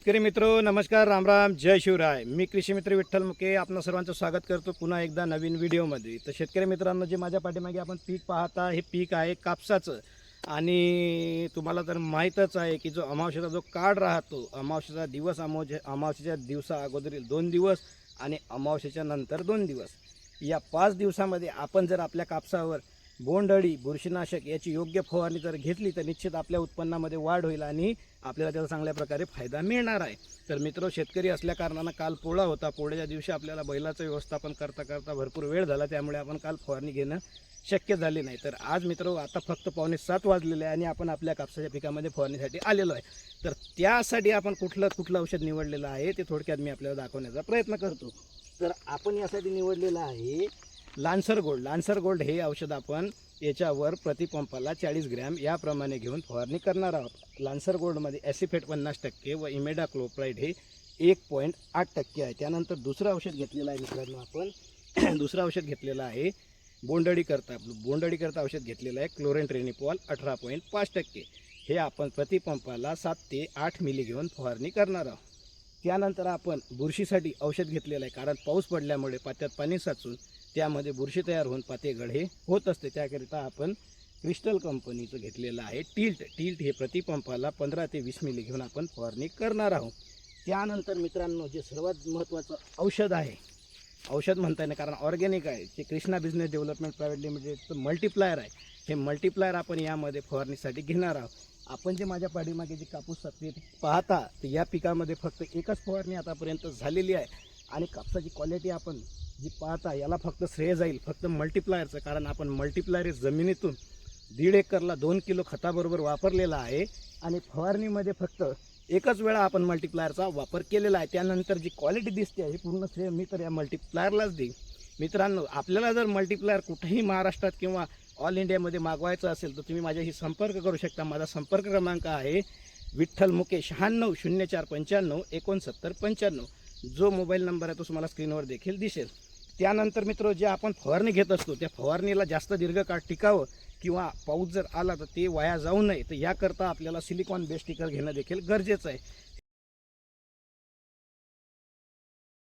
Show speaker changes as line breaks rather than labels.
शेतकरी मित्र नमस्कार राम राम जय शिवराय. मी कृषी मित्र विठ्ठल मुके आपलं सर्वांचं स्वागत करतो पुन्हा एकदा नवीन व्हिडिओमध्ये. तर शेतकरी मित्रांनो जे माझ्या पाठीमागे आपण पीक पाहता हे पीक आहे कापसाचं. आणि तुम्हाला तर माहीतच आहे की जो अमावशेचा जो काळ राहतो अमावशेचा दिवस अमावस्या अमावशेच्या दिवसा अगोदरील दोन दिवस आणि अमावशेच्या नंतर दोन दिवस. या पाच दिवसामध्ये आपण जर आपल्या कापसावर बोंडअळी बुरशीनाशक याची योग्य फवारणी जर घेतली तर निश्चित आपल्या उत्पन्नामध्ये वाढ होईल आणि आपल्याला त्याचा चांगल्या प्रकारे फायदा मिळणार आहे. तर मित्र शेतकरी असल्या कारणानं काल पोळा होता. पोळ्याच्या दिवशी आपल्याला बैलाचं व्यवस्थापन करता करता भरपूर वेळ झाला. त्यामुळे आपण काल फवारणी घेणं शक्य झाले नाही. तर आज मित्र आता फक्त पावणे सात वाजलेले आहे आणि आपण आपल्या कापसाच्या पिकामध्ये फवारणीसाठी आलेलो आहे. तर त्यासाठी आपण कुठलं कुठलं औषध निवडलेलं आहे ते थोडक्यात मी आपल्याला दाखवण्याचा प्रयत्न करतो. तर आपण यासाठी निवडलेलं आहे लान्सर गोल्ड. लान्सर गोल्ड हे औषध आपण याच्यावर प्रतिपंपाला चाळीस ग्रॅम याप्रमाणे घेऊन फवारणी करणार आहोत. लान्सर गोल्डमध्ये ॲसिफेट पन्नास टक्के व इमेडा क्लोप्राईड हे एक पॉईंट आठ टक्के आहे. त्यानंतर दुसरं औषध घेतलेलं आहे मित्रांनो आपण. दुसरं औषध घेतलेलं आहे बोंडअळी करता बोंडअळी करता औषध घेतलेलं आहे क्लोरेन ट्रेनिपॉल अठरा पॉईंट पाच टक्के. हे आपण प्रतिपंपाला सात ते आठ मिली घेऊन फवारणी करणार आहोत. त्यानंतर आपण बुरशीसाठी औषध घेतलेलं आहे. कारण पाऊस पडल्यामुळे पात्यात पाणी साचून त्यामध्ये बुरशी तयार होऊन पातेगड हे होत असते. त्याकरिता आपण क्रिस्टल कंपनीचं घेतलेलं आहे टिल्ट. टिल्ट हे प्रतिपंपाला पंधरा ते वीस मिली घेऊन आपण फवारणी करणार आहोत. त्यानंतर मित्रांनो जे सर्वात महत्त्वाचं औषध आहे औषध म्हणता येणार कारण ऑर्गॅनिक आहे. जे कृष्णा बिझनेस डेव्हलपमेंट प्रायव्हेट लिमिटेडचं मल्टिप्लायर आहे. हे मल्टिप्लायर आपण यामध्ये फवारणीसाठी घेणार आहोत. आपण जे माझ्या पाठीमागे जे कापूस ते पाहता तर या पिकामध्ये फक्त एकच फवारणी आतापर्यंत झालेली आहे. आणि कापसाची क्वालिटी आपण जी पाहता याला फक्त श्रेय जाईल फक्त मल्टिप्लायरचं कारण आपण मल्टिप्लायर जमिनीतून दीड एकरला दोन किलो खताबरोबर वापरलेला आहे आणि फवारणीमध्ये फक्त एकच वेळा आपण मल्टिप्लायरचा वापर केलेला आहे. त्यानंतर जी क्वालिटी दिसते ही पूर्ण श्रेय मी तर या मल्टिप्लायरलाच देईन. मित्रांनो आपल्याला जर मल्टिप्लायर कुठेही महाराष्ट्रात किंवा ऑल इंडियामध्ये मागवायचं असेल तर तुम्ही माझ्याशी संपर्क करू शकता. माझा संपर्क क्रमांक आहे विठ्ठल मुके शहाण्णव शून्य चार पंच्याण्णव एकोणसत्तर पंच्याण्णव. जो मोबाईल नंबर आहे तो तुम्हाला स्क्रीनवर देखील दिसेल. त्यानंतर मित्र जे आपण फवारणी घेत असतो त्या फवारणीला जास्त दीर्घकाळ टिकावं किंवा पाऊस जर आला तर ते वाया जाऊ नये. तर याकरता आपल्याला सिलिकॉन बेस स्टिकर घेणं देखील गरजेचं आहे.